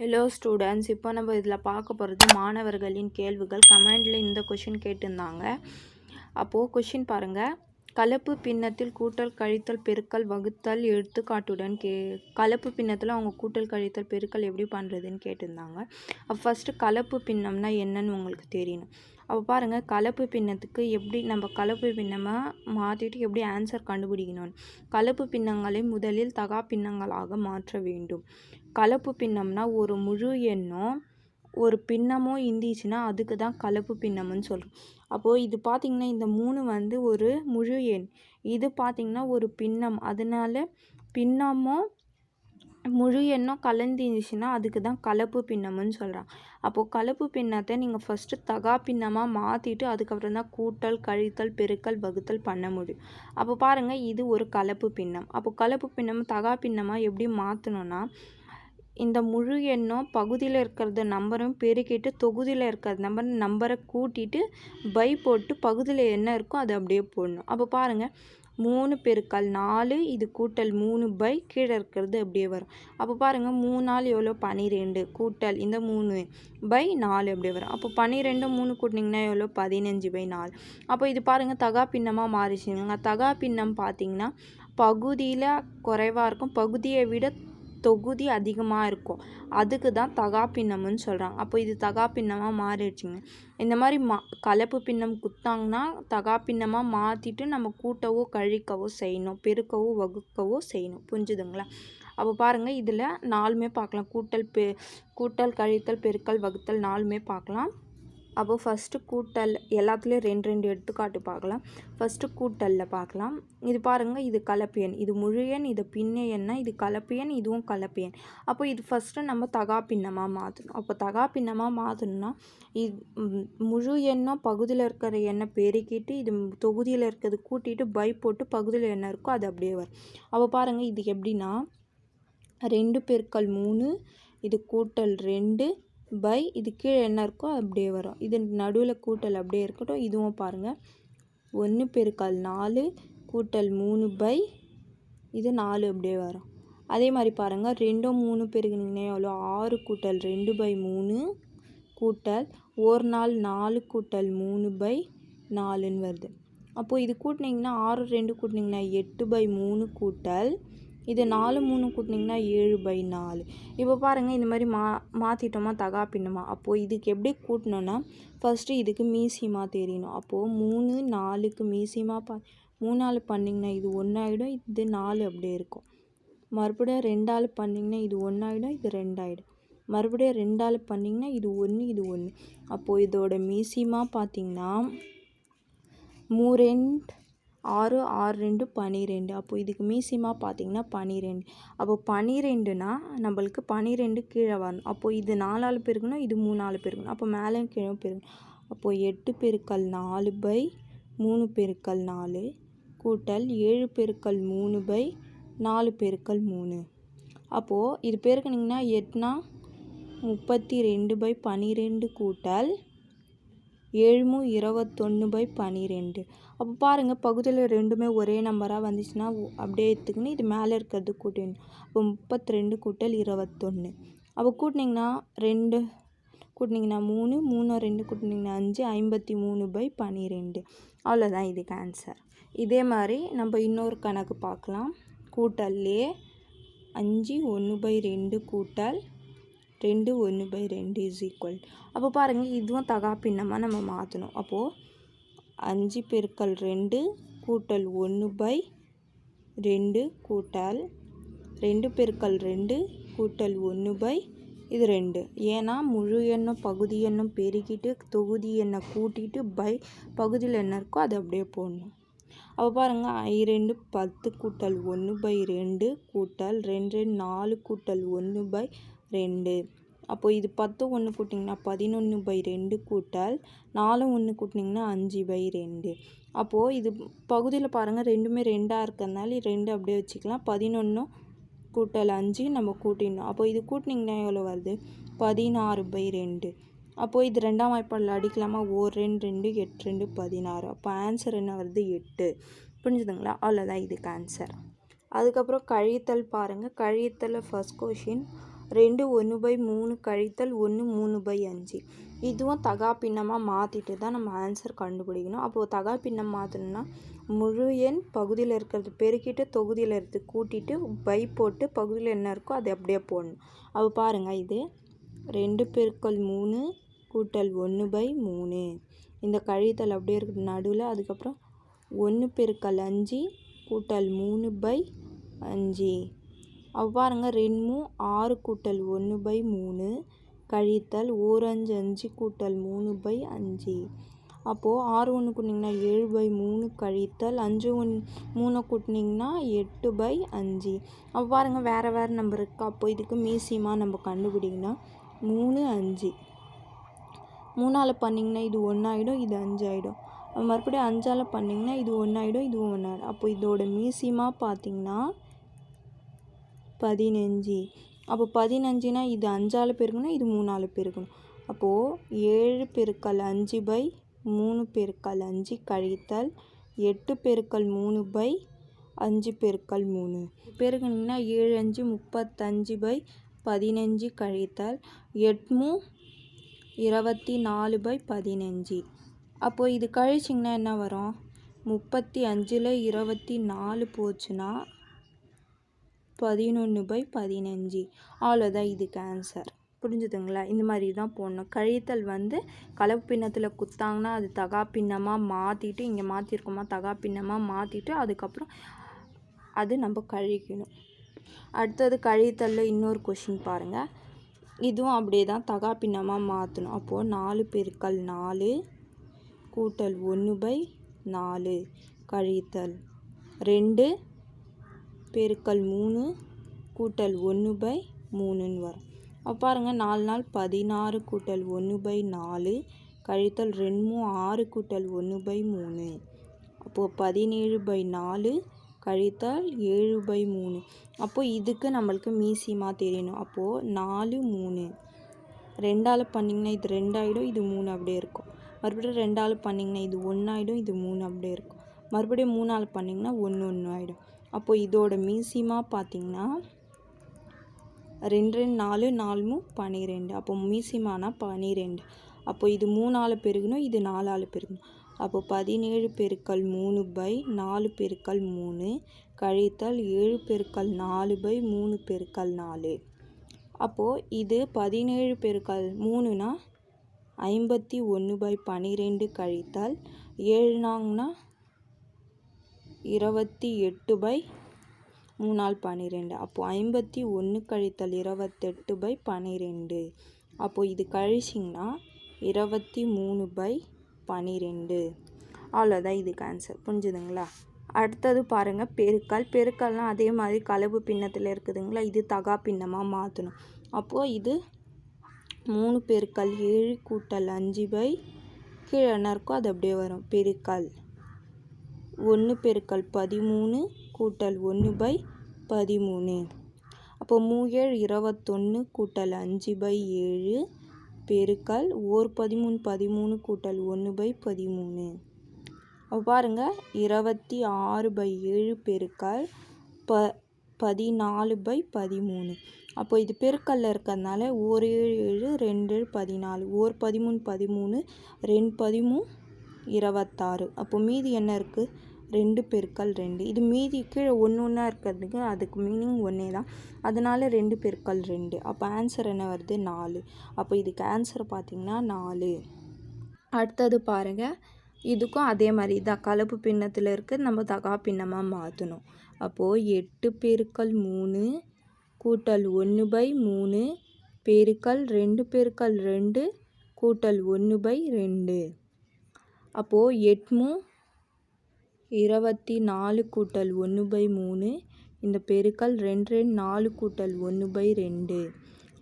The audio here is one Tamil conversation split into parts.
ஹலோ ஸ்டூடெண்ட்ஸ் இப்போ நம்ம இதில் பார்க்க போகிறது மாணவர்களின் கேள்விகள். கமெண்டில் இந்த கொஷின் கேட்டிருந்தாங்க. அப்போது கொஷின் பாருங்கள் கலப்பு பின்னத்தில் கூட்டல் கழித்தல் பெருக்கல் வகுத்தல் எடுத்துக்காட்டுடன் கே கலப்பு பின்னத்தில் அவங்க கூட்டல் கழித்தல் பெருக்கல் எப்படி பண்ணுறதுன்னு கேட்டிருந்தாங்க. அப்போ ஃபஸ்ட்டு கலப்பு பின்னம்னா என்னன்னு உங்களுக்கு தெரியணும். அப்போ பாருங்கள் கலப்பு பின்னத்துக்கு எப்படி நம்ம கலப்பு பின்னமாக மாற்றிட்டு எப்படி ஆன்சர் கண்டுபிடிக்கணும்னு கலப்பு பின்னங்களை முதலில் தகா பின்னங்களாக மாற்ற வேண்டும். கலப்பு பின்னம்னா ஒரு முழு எண்ணும் ஒரு பின்னமும் இருந்துச்சுன்னா அதுக்கு தான் கலப்பு பின்னம்னு சொல்கிறோம் அப்போது இது பார்த்திங்கன்னா இந்த மூணு வந்து ஒரு முழு எண். இது பார்த்திங்கன்னா ஒரு பின்னம். அதனால பின்னமும் முழு எண்ணம் கலந்துருந்துச்சுன்னா அதுக்கு தான் கலப்பு பின்னம்னு சொல்கிறான் அப்போது கலப்பு பின்னத்தை நீங்கள் ஃபஸ்ட்டு தகா பின்னமாக மாற்றிட்டு அதுக்கப்புறம் தான் கூட்டல் கழித்தல் பெருக்கல் வகுத்தல் பண்ண முடியும். அப்போ பாருங்கள் இது ஒரு கலப்பு பின்னம். அப்போ கலப்பு பின்னம் தகா பின்னமாக எப்படி மாற்றணும்னா இந்த முழு எண்ணும் பகுதியில் இருக்கிறத நம்பரும் பெருக்கிட்டு தொகுதியில் இருக்கிற நம்பர் நம்பரை கூட்டிட்டு பை போட்டு பகுதியில் என்ன இருக்கோ அதை அப்படியே போடணும். அப்போ பாருங்கள் மூணு பெருக்கல் நாலு இது கூட்டல் மூணு பை கீழே இருக்கிறது அப்படியே வரும். அப்போ பாருங்கள் மூணு நாள் எவ்வளோ? பன்னிரெண்டு கூட்டல் இந்த மூணு பை நாலு அப்படியே வரும். அப்போ பன்னிரெண்டு மூணு கூட்டினிங்கன்னா எவ்வளோ? பதினஞ்சு பை நாலு. அப்போ இது பாருங்கள் தகா பின்னமாக மாறிச்சுங்க தகா பின்னம் பார்த்தீங்கன்னா பகுதியில் குறைவாக இருக்கும். பகுதியை விட தொகுதி அதிகமாக இருக்கும். அதுக்கு தான் தகா பின்னம்னு சொல்கிறாங்க அப்போ இது தகா பின்னமாக மாறிடுச்சுங்க. இந்த மாதிரி மா கலப்பு பின்னம் குத்தாங்கன்னா தகா பின்னமாக மாற்றிட்டு நம்ம கூட்டவோ கழிக்கவோ செய்யணும். பெருக்கவோ வகுக்கவோ செய்யணும். புரிஞ்சுதுங்களா? அப்போ பாருங்கள் இதில் நாலுமே பார்க்கலாம். கூட்டல் பெ கூட்டல் கழித்தல் பெருக்கல் வகுத்தல் நாலுமே பார்க்கலாம். அப்போது ஃபஸ்ட்டு கூட்டல் எல்லாத்துலேயும் ரெண்டு ரெண்டு எடுத்துக்காட்டு பார்க்கலாம். ஃபஸ்ட்டு கூட்டலில் பார்க்கலாம். இது பாருங்கள் இது கலப்பியன். இது முழு எண் இது பின்ன எண்ணா இது கலப்பியன் இதுவும் கலப்பியன். அப்போ இது ஃபஸ்ட்டு நம்ம தகா பின்னமாக மாற்றணும் அப்போ தகா பின்னமாக மாற்றணும்னா இது முழு எண்ணம் பகுதியில் இருக்கிற எண்ணெய் பெருக்கிட்டு இது தொகுதியில் இருக்கிறது கூட்டிட்டு பை போட்டு பகுதியில் என்ன இருக்கோ அது அப்படியே வரும். அப்போ பாருங்கள் இது எப்படின்னா ரெண்டு பெருக்கள் மூணு இது கூட்டல் ரெண்டு பை இது கீழே என்ன இருக்கோ அப்படியே வரும். இது நடுவில் கூட்டல் அப்படியே இருக்கட்டும். இதுவும் பாருங்கள் ஒன்று பெருக்கால் நாலு கூட்டல் மூணு பை இது நாலு அப்படியே வரும். அதே மாதிரி பாருங்கள் ரெண்டும் மூணு பெருக்குனீங்கன்னா எவ்வளோ? ஆறு கூட்டல் ரெண்டு பை மூணு கூட்டல் ஒரு நாள் நாலு கூட்டல் மூணு பை நாலுன்னு வருது. அப்போது இது கூட்டினீங்கன்னா ஆறு ரெண்டு கூட்டினீங்கன்னா எட்டு பை மூணு கூட்டல் இது நாலு மூணு கூட்டினீங்கன்னா ஏழு பை நாலு. இப்போ பாருங்கள் இந்த மாதிரி மா மாற்றிட்டோமா தகா பின்னமா அப்போது இதுக்கு எப்படி கூட்டணும்னா ஃபஸ்ட்டு இதுக்கு மீசிமா தெரியணும் அப்போது மூணு நாலுக்கு மீசிமா பா மூணாள் பண்ணிங்கன்னா இது ஒன்றாயிடும் இது நாலு அப்படியே இருக்கும். மறுபடியும் ரெண்டாள் பண்ணிங்கன்னா இது ஒன்றாயிடும் இது ரெண்டாயிடும். மறுபடியும் ரெண்டாள் பண்ணிங்கன்னா இது ஒன்று இது ஒன்று அப்போது இதோட மீசிமா பார்த்திங்கன்னா மூரெண்ட் ஆறு ஆறு ரெண்டு பன்னிரெண்டு அப்போது இதுக்கு மீசியமாக பார்த்தீங்கன்னா பன்னிரெண்டு அப்போ பன்னிரெண்டுனா நம்மளுக்கு பன்னிரெண்டு கீழே வரணும். அப்போது இது நாலாலு பெருக்கணும் இது மூணு நாலு பெருக்கணும். அப்போ மேலேயும் கீழே பெருக்கணும். அப்போது எட்டு பெருக்கல் நாலு பை மூணு பெருக்கல் நாலு கூட்டல் ஏழு பெருக்கல் மூணு பை நாலு பெருக்கல் மூணு. அப்போது இது பேருக்குனிங்கன்னா எட்டுனா முப்பத்தி ரெண்டு பை பன்னிரெண்டு கூட்டல் ஏழு இருபத்தொன்று பை பன்னிரெண்டு அப்போ பாருங்கள் பகுதியில் ரெண்டுமே ஒரே நம்பராக வந்துச்சுன்னா அப்படியே எடுத்துக்கின்னு இது மேலே இருக்கிறது கூட்டிடணும். அப்போ முப்பத்தி ரெண்டு கூட்டல் இருபத்தொன்று அப்போ கூட்டினீங்கன்னா ரெண்டு கூட்டினீங்கன்னா மூணு மூணு ரெண்டு கூட்டினீங்கன்னா அஞ்சு ஐம்பத்தி மூணு பை பன்னிரெண்டு அவ்வளோதான் இதுக்கு ஆன்சர் இதே மாதிரி நம்ம இன்னொரு கணக்கு பார்க்கலாம். கூட்டல்லே அஞ்சு ஒன்று பை ரெண்டு கூட்டல் ரெண்டு ஒன்று பை ரெண்டு இஸ் ஈக்குவல் அப்போ பாருங்கள் இதுவும் தகா பின்னமாக நம்ம மாற்றணும் அப்போது அஞ்சு பெருக்கல் ரெண்டு கூட்டல் ஒன்று பை ரெண்டு கூட்டல் ரெண்டு பெருக்கல் ரெண்டு கூட்டல் ஒன்று பை இது ரெண்டு. ஏன்னா முழு எண்ணும் பகுதி எண்ணும் பெருக்கிட்டு தொகுதி எண்ணை கூட்டிட்டு பை பகுதியில் என்ன இருக்கோ அதை அப்படியே போடணும். அப்போ பாருங்கள் ஐ ரெண்டு பத்து கூட்டல் ஒன்று பை ரெண்டு கூட்டல் ரெண்டு ரெண்டு நாலு கூட்டல் ஒன்று பை ரெண்டு. அப்போ இது பத்து ஒன்று கூட்டிங்கன்னா பதினொன்று பை ரெண்டு கூட்டல் நாலு ஒன்று கூட்டினீங்கன்னா அஞ்சு பை ரெண்டு. அப்போது இது பகுதியில் பாருங்கள் ரெண்டுமே ரெண்டாக இருக்கிறதுனால ரெண்டு அப்படியே வச்சுக்கலாம். பதினொன்றும் கூட்டல் அஞ்சு நம்ம கூட்டிடணும். அப்போ இது கூட்டினீங்கன்னா எவ்வளோ வருது? பதினாறு பை ரெண்டு. அப்போது இது ரெண்டாம் வாய்ப்பாடில் அடிக்கலாமா? ஓர் ரெண்டு ரெண்டு எட்டு ரெண்டு பதினாறு. அப்போ ஆன்சர் என்ன வருது? எட்டு. புரிஞ்சுதுங்களா? அவ்வளோதான் இதுக்கு ஆன்சர் அதுக்கப்புறம் கழித்தல் பாருங்கள் கழித்தலில் ஃபஸ்ட் கொஷின் ரெண்டு ஒன்று பை மூணு கழித்தல் ஒன்று மூணு பை அஞ்சு. இதுவும் தகாப்பின்னமாக மாற்றிட்டு தான் நம்ம ஆன்சர் கண்டுபிடிக்கணும். அப்போது தகா பின்னம் மாற்றணும்னா முழு எண் பகுதியில் இருக்கிறது பெருக்கிட்டு தொகுதியில் இருக்கிறது கூட்டிட்டு பை போட்டு பகுதியில் என்ன இருக்கோ அது அப்படியே போடணும். அப்போ பாருங்கள் இது ரெண்டு பெருக்கள் மூணு கூட்டல் ஒன்று பை மூணு. இந்த கழித்தல் அப்படியே இருக்குது நடுவில் அதுக்கப்புறம் ஒன்று பெருக்கல் அஞ்சு கூட்டல் மூணு பை அஞ்சு. அவ்வாறுங்க. பாருங்க ரெண்டு ஆறு கூட்டல் ஒன்று பை மூணு. கழித்தல் ஓர் அஞ்சு அஞ்சு கூட்டல் மூணு பை அஞ்சு. அப்போது ஆறு ஒன்று கூட்டினிங்கன்னா ஏழு பை மூணு. கழித்தல் அஞ்சு ஒன் மூணை கூட்டினீங்கன்னா எட்டு பை அஞ்சு. அவ்வாறுங்க வேறு வேறு நம்பர் இருக்குது அப்போ இதுக்கு மீசியமாக நம்ம கண்டுபிடிக்கணும் மூணு அஞ்சு. மூணால் பண்ணிங்கன்னா இது ஒன்றாயிடும் இது அஞ்சு ஆகிடும் மறுபடியும் அஞ்சால் பண்ணிங்கன்னா இது ஒன்றாயிடும் இது ஒன்றாயிடும் அப்போ இதோட மீசியமாக பார்த்தீங்கன்னா பதினஞ்சு. அப்போ பதினஞ்சுனா இது அஞ்சால் பெருக்கணும் இது மூணால் பெருக்கணும். அப்போது ஏழு பெருக்கல் அஞ்சு பை மூணு பெருக்கல் அஞ்சு கழித்தல் எட்டு பெருக்கல் மூணு பை அஞ்சு பெருக்கல் மூணு. பெருக்கணிங்கன்னா ஏழு அஞ்சு முப்பத்தஞ்சு பை பதினஞ்சு கழித்தல் எட்மூ இருபத்தி நாலு பை பதினஞ்சு. அப்போது இது கழிச்சிங்கன்னா என்ன வரும்? முப்பத்தி அஞ்சில் இருபத்தி நாலு போச்சுன்னா பதினொன்று பை பதினஞ்சு. அவ்வளோதான் இதுக்கு ஆன்சர் புரிஞ்சுதுங்களா? இந்த மாதிரி தான் போடணும். கழித்தல் வந்து கலப்பு பின்னத்தில் குத்தாங்கன்னா அது தகா பின்னமாக மாற்றிட்டு இங்கே மாற்றிருக்கோமா தகா பின்னமாக மாற்றிட்டு அதுக்கப்புறம் அது நம்ம கழிக்கணும். அடுத்தது கழித்தலில் இன்னொரு கொஷின் பாருங்கள் இதுவும் அப்படியே தான் தகா பின்னமாக மாற்றணும் அப்போது நாலு பெருக்கல் நாலு கூட்டல் ஒன்று பை நாலு. கழித்தல் ரெண்டு பெருக்கல் மூணு கூட்டல் ஒன்று பை மூணுன்னு வரும். அப்போ பாருங்கள் நாலு நாள் பதினாறு கூட்டல் ஒன்று பை நாலு கழித்தல் ரெண்டு ஆறு கூட்டல் ஒன்று பை மூணு. அப்போது பதினேழு பை நாலு கழித்தல் ஏழு பை மூணு. அப்போது இதுக்கு நம்மளுக்கு மீசியமாக தெரியணும். அப்போது நாலு மூணு. ரெண்டால் பண்ணிங்கன்னா இது ரெண்டாயிடும் இது மூணு அப்படியே இருக்கும். மறுபடியும் ரெண்டால் பண்ணிங்கன்னா இது ஒன்றாயிடும் இது மூணு அப்படியே இருக்கும். மறுபடியும் மூணால் பண்ணிங்கன்னா ஒன்று ஒன்று ஆகிடும் அப்போது இதோட மீசியமாக பார்த்தீங்கன்னா ரெண்டு ரெண்டு நாலு நாலு பன்னிரெண்டு அப்போ மீசியமானா பன்னிரெண்டு அப்போ இது மூணால் பெருகணும் இது நாலால் பெருகணும் அப்போ பதினேழு பெருக்கல் மூணு பை நாலு பெருக்கல் மூணு. கழித்தல் ஏழு பெருக்கல் நாலு பை மூணு பெருக்கல் நாலு. அப்போது இது பதினேழு பெருக்கல் மூணுனா ஐம்பத்தி ஒன்று பை பன்னிரெண்டு கழித்தல் ஏழுனாங்கன்னா இருபத்தி எட்டு பை மூணால் பன்னிரெண்டு அப்போது ஐம்பத்தி ஒன்று கழித்தல் இருபத்தெட்டு பை பன்னிரெண்டு அப்போது இது கழிச்சிங்கன்னா இருபத்தி மூணு பை பன்னிரெண்டு அவ்வளோதான் இதுக்கு ஆன்சர் புரிஞ்சுதுங்களா? அடுத்தது பாருங்கள் பெருக்கல். பெருக்கல்னால் அதே மாதிரி கலவு பின்னத்தில் இருக்குதுங்களா? இது தகா பின்னமாக மாற்றணும் அப்போது இது மூணு பெருக்கல் ஏழு கூட்டல் அஞ்சு பை கீழே என்ன இருக்கோ அது அப்படியே வரும். பெருக்கல். ஒன்று பெருக்கல் பதிமூணு கூட்டல் ஒன்று பை பதிமூணு. அப்போ மூஏழு இருபத்தொன்று கூட்டல் அஞ்சு பை ஏழு பெருக்கல் ஓர் பதிமூணு பதிமூணு கூட்டல் ஒன்று பை பதிமூணு. அப்போ பாருங்கள் இருபத்தி ஆறு பை ஏழு பெருக்கல் ப பதினாலு பை பதிமூணு. அப்போ இது பெருக்கல்ல இருக்கிறதுனால ஓர் ஏழு ஏழு ரெண்டு ஏழு பதினாலு ஓர் பதிமூணு பதிமூணு ரெண்டு பதிமூணு இருபத்தாறு. அப்போ மீதி என்ன இருக்குது ரெண்டு பெருக்கல் ரெண்டு. இது மீதி கீழே ஒன்று ஒன்றா இருக்கிறதுக்கு அதுக்கு மீனிங் ஒன்றே தான். அதனால் ரெண்டு பெருக்கல் ரெண்டு. அப்போ ஆன்சர் என்ன வருது? நாலு. அப்போ இதுக்கு ஆன்சர் பார்த்திங்கன்னா நாலு. அடுத்தது பாருங்கள் இதுக்கும் அதே மாதிரி தான். கலப்பு பின்னத்தில் இருக்குது நம்ம தகா பின்னமாக மாற்றணும் அப்போது எட்டு பெருக்கல் மூணு கூட்டல் ஒன்று பை மூணு பெருக்கல் ரெண்டு பெருக்கல் ரெண்டு கூட்டல் ஒன்று பை ரெண்டு. அப்போது எட்மு இருபத்தி நாலு கூட்டல் ஒன்று பை மூணு இந்த பெருக்கல் ரெண்டு ரெண்டு நாலு கூட்டல் ஒன்று பை ரெண்டு.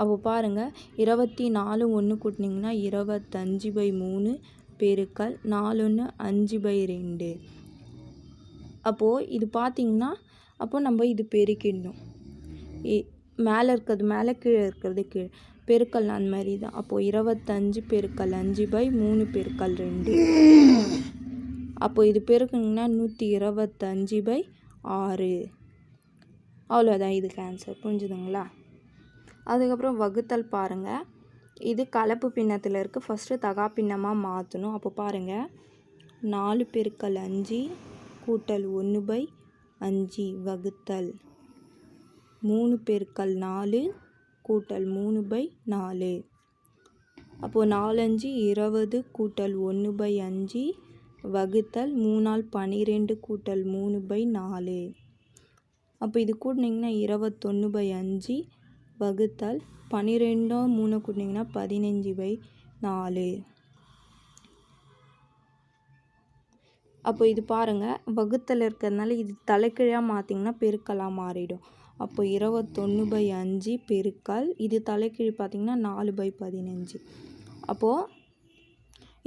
அப்போ பாருங்கள் இருபத்தி நாலு ஒன்று கூட்டினீங்கன்னா இருபத்தஞ்சி பை மூணு பெருக்கல் நாலொன்று அஞ்சு பை ரெண்டு. அப்போது இது பார்த்திங்கன்னா அப்போ நம்ம இது பெருக்கிடணும். மேலே இருக்கிறது மேலே கீழே இருக்கிறது கீழே. பெருக்கல் அந்த மாதிரி தான் அப்போது இருபத்தஞ்சு பெருக்கல் அஞ்சு பை மூணு பெருக்கல் ரெண்டு. அப்போது இது பெருக்குங்கன்னா நூற்றி இருபத்தஞ்சி பை ஆறு. அவ்வளோதான் இதுக்கு ஆன்சர் புரிஞ்சுதுங்களா? அதுக்கப்புறம் வகுத்தல் பாருங்கள் இது கலப்பு பின்னத்தில் இருக்குது ஃபஸ்ட்டு தகா பின்னமாக மாற்றணும் அப்போ பாருங்கள் நாலு பெருக்கல் அஞ்சு கூட்டல் ஒன்று பை அஞ்சு வகுத்தல். மூணு பெருக்கல் நாலு கூட்டல் மூணு பை நாலு. அப்போது நாலஞ்சு இருபது கூட்டல் ஒன்று பை அஞ்சு வகுத்தல் மூணால் பன்னிரெண்டு கூட்டல் மூணு பை நாலு. அப்போ இது கூட்டினீங்கன்னா இருபத்தொன்று பை அஞ்சு வகுத்தல் பன்னிரெண்டும் மூணு கூட்டினீங்கன்னா பதினஞ்சு பை நாலு. அப்போ இது பாருங்கள் வகுத்தல் இருக்கிறதுனால இது தலைக்கீழாக மாற்றிங்கன்னா பெருக்கலாக மாறிடும். அப்போ இருபத்தொன்று பை அஞ்சு பெருக்கல் இது தலைக்கீழ் பார்த்திங்கன்னா நாலு பை பதினஞ்சு. அப்போது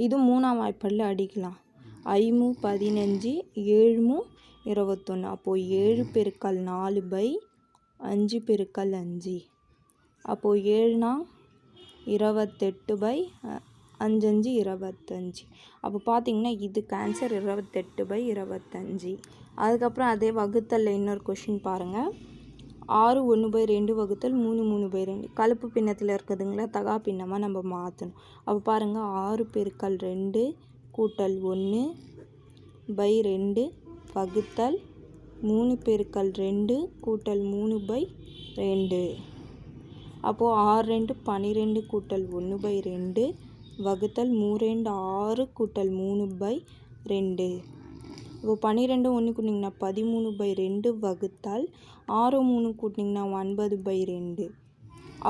இது மூணாம் வாய்ப்பாடில் அடிக்கலாம். ஐமு பதினஞ்சு ஏழுமு இருபத்தொன்று அப்போது ஏழு பெருக்கல் நாலு பை அஞ்சு பெருக்கல் அஞ்சு. அப்போது ஏழுனா இருபத்தெட்டு பை அஞ்சஞ்சு இருபத்தஞ்சி. அப்போ பார்த்தீங்கன்னா இதுக்கு ஆன்சர் இருபத்தெட்டு பை இருபத்தஞ்சி. அதுக்கப்புறம் அதே வகுத்தலில் இன்னொரு கொஷின் பாருங்கள் ஆறு ஒன்று பை ரெண்டு வகுத்தல் மூணு மூணு பை ரெண்டு. கலப்பு பின்னத்தில் இருக்குதுங்களா தகா பின்னமாக நம்ம மாற்றணும் அப்போ பாருங்கள் ஆறு பெருக்கல் ரெண்டு கூட்டல் ஒன்று பை ரெண்டு வகுத்தல் மூணு பெருக்கல் ரெண்டு கூட்டல் மூணு பை ரெண்டு. அப்போது ஆறு ரெண்டு பன்னிரெண்டு கூட்டல் ஒன்று பை ரெண்டு வகுத்தல் மூ ரெண்டு ஆறு கூட்டல் மூணு பை ரெண்டு. இப்போ பன்னிரெண்டு ஒன்று கூட்டிங்கன்னா பதிமூணு பை ரெண்டு வகுத்தால் ஆறு மூணு கூட்டிங்கன்னா ஒன்பது பை ரெண்டு.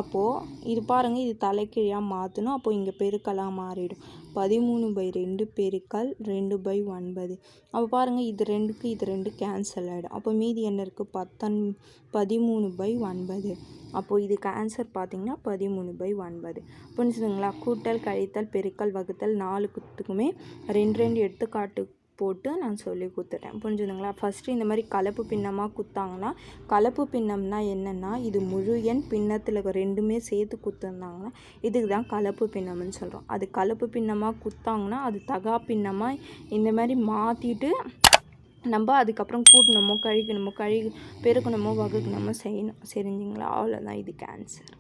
அப்போது இது பாருங்கள் இது தலைக்கீழாக மாற்றணும் அப்போது இங்கே பெருக்கலாக மாறிடும். பதிமூணு பை ரெண்டு பெருக்கல் ரெண்டு பை ஒன்பது. அப்போ பாருங்கள் இது ரெண்டுக்கு இது ரெண்டு கேன்சல் ஆகிடும் அப்போ மீதி என்ன இருக்குது பத்தன் பதிமூணு பை ஒன்பது. அப்போது இதுக்கு ஆன்சர் பார்த்திங்கன்னா பதிமூணு பை ஒன்பது. புரிஞ்சுதுங்களா? கூட்டல் கழித்தல் பெருக்கல் வகுத்தல் நாலுக்குத்துக்குமே ரெண்டு ரெண்டு எடுத்துக்காட்டு போட்டு நான் சொல்லி கொடுத்துட்டேன். புரிஞ்சுதுங்களா? ஃபஸ்ட்டு இந்த மாதிரி கலப்பு பின்னமாக குத்தாங்கன்னா கலப்பு பின்னம்னா என்னென்னா இது முழு எண் பின்னத்தில் ரெண்டுமே சேர்த்து குத்துருந்தாங்கன்னா இதுக்கு தான் கலப்பு பின்னம்னு சொல்கிறோம் அது கலப்பு பின்னமாக குத்தாங்கன்னா அது தகா பின்னமாக இந்த மாதிரி மாற்றிட்டு நம்ம அதுக்கப்புறம் கூட்டணுமோ கழிக்கணுமோ கழி பெருக்கணுமோ வகுக்கணுமோ செய்யணும். சரிஞ்சிங்களா? அவ்வளோதான் இதுக்கு ஆன்சர்